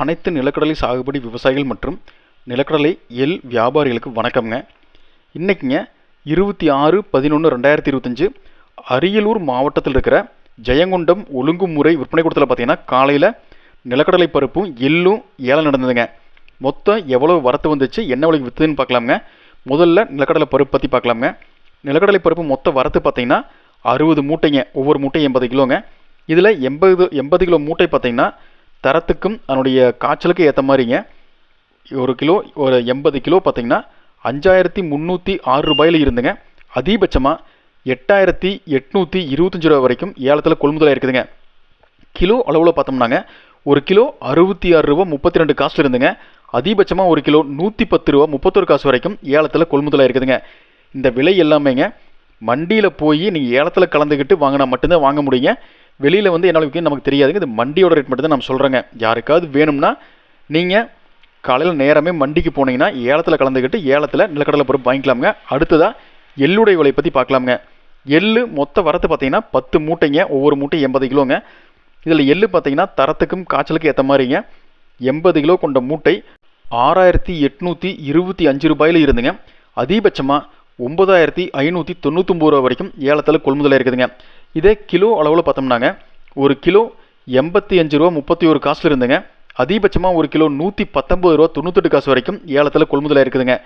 அனைத்து நிலக்கடலை சாகுபடி விவசாயிகள் மற்றும் நிலக்கடலை எள் வியாபாரிகளுக்கு வணக்கம்ங்க. இன்றைக்குங்க இருபத்தி ஆறு பதினொன்று ரெண்டாயிரத்தி இருபத்தஞ்சு அரியலூர் மாவட்டத்தில் இருக்கிற ஜெயங்கொண்டம் ஒழுங்குமுறை விற்பனை கூடத்தில் பார்த்தீங்கன்னா காலையில் நிலக்கடலை பருப்பும் எள்ளும் ஏலம் நடந்ததுங்க. மொத்தம் எவ்வளோ வரத்து வந்துச்சு என்ன விலைக்கு விற்றுதுன்னு பார்க்கலாமுங்க முதல்ல நிலக்கடலை பருப்பு பற்றி பார்க்கலாமுங்க நிலக்கடலை பருப்பு மொத்த வரத்து பார்த்தீங்கன்னா அறுபது மூட்டைங்க. ஒவ்வொரு மூட்டையும் எண்பது கிலோங்க. இதில் எண்பது எண்பது கிலோ மூட்டை பார்த்தீங்கன்னா தரத்துக்கும் அதனுடைய காய்ச்சலுக்கும் ஏற்ற மாதிரிங்க. ஒரு கிலோ ஒரு எண்பது கிலோ பார்த்தீங்கன்னா அஞ்சாயிரத்தி முந்நூற்றி ஆறு ரூபாயில் இருந்துங்க. அதிகபட்சமாக எட்டாயிரத்தி எட்நூற்றி இருபத்தஞ்சி ரூபா வரைக்கும் ஏலத்தில் கொள்முதலாக இருக்குதுங்க. கிலோ அளவில் பார்த்தோம்னாங்க ஒரு கிலோ அறுபத்தி ஆறு ரூபா முப்பத்தி ரெண்டு காசுல இருந்துங்க. அதிகபட்சமாக ஒரு கிலோ நூற்றி பத்து ரூபா முப்பத்தொரு காசு வரைக்கும் ஏலத்தில் கொள்முதலாக இருக்குதுங்க. இந்த விலை எல்லாமேங்க மண்டியில் போய் நீங்கள் ஏலத்தில் கலந்துக்கிட்டு வாங்கினா மட்டும்தான் வாங்க முடியுங்க. வெளியில் வந்து என்ன விற்கும் நமக்கு தெரியாதுங்க. இது மண்டியோட ரேட் மட்டும் தான் நம்ம சொல்கிறேங்க யாருக்காவது வேணும்னா நீங்கள் காலையில் நேரமே மண்டிக்கு போனீங்கன்னா ஏலத்தில் கலந்துக்கிட்டு ஏலத்தில் நிலக்கடலை பொருள் வாங்கிக்கலாமுங்க. அடுத்ததாக எள்ளுடைய விலை பற்றி பார்க்கலாமுங்க. எள்ளு மொத்த வரத்து பார்த்தீங்கன்னா பத்து மூட்டைங்க ஒவ்வொரு மூட்டை எண்பது கிலோங்க. இதில் எள்ளு பார்த்தீங்கன்னா தரத்துக்கும் காய்ச்சலுக்கும் ஏற்ற மாதிரிங்க. எண்பது கிலோ கொண்ட மூட்டை ஆறாயிரத்தி எட்நூற்றி இருபத்தி அஞ்சு ரூபாயில் இருந்துங்க. அதிகபட்சமாக ஒம்பதாயிரத்தி ஐநூற்றி தொண்ணூத்தொம்பது ரூபா வரைக்கும் ஏலத்தில் கொள்முதலாக இருக்குதுங்க இதே கிலோ அளவில் பார்த்தோம்னாங்க ஒரு கிலோ எண்பத்தி அஞ்சு ரூபா முப்பத்தி ஒரு காசில் இருந்துங்க. அதிகபட்சமாக ஒரு கிலோ நூற்றி பத்தொம்பது ரூபா தொண்ணூத்தெட்டு காசு வரைக்கும் ஏலத்தில் கொள்முதலாக இருக்குதுங்க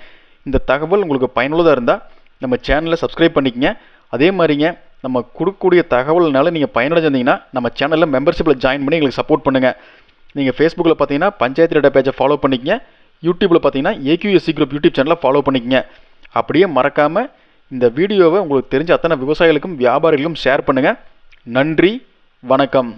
இந்த தகவல் உங்களுக்கு பயனுள்ளதாக இருந்தால் நம்ம சேனலை சப்ஸ்கிரைப் பண்ணிக்கங்க. அதே மாதிரிங்க நம்ம கொடுக்கக்கூடிய தகவல்னால நீங்கள் பயனடைஞ்சிருந்தீங்கன்னா நம்ம சேனலில் மெம்பர்ஷிப்பில் ஜாயின் பண்ணி எங்களுக்கு சப்போர்ட் பண்ணுங்கள் நீங்கள் ஃபேஸ்புக்கில் பார்த்தீங்கன்னா பஞ்சாயத்து ரேட்டா பேஜை ஃபாலோ பண்ணிக்கங்க. யூடியூப்பில் பார்த்தீங்கன்னா ஏக்யூஎஸ்சி குரூப் யூடியூப் சேனலை ஃபாலோ பண்ணிக்கங்க. அப்படியே மறக்காமல் இந்த வீடியோவை உங்களுக்கு தெரிஞ்ச அத்தனை விவசாயிகளுக்கும் வியாபாரிகளுக்கும் ஷேர் பண்ணுங்கள் நன்றி வணக்கம்.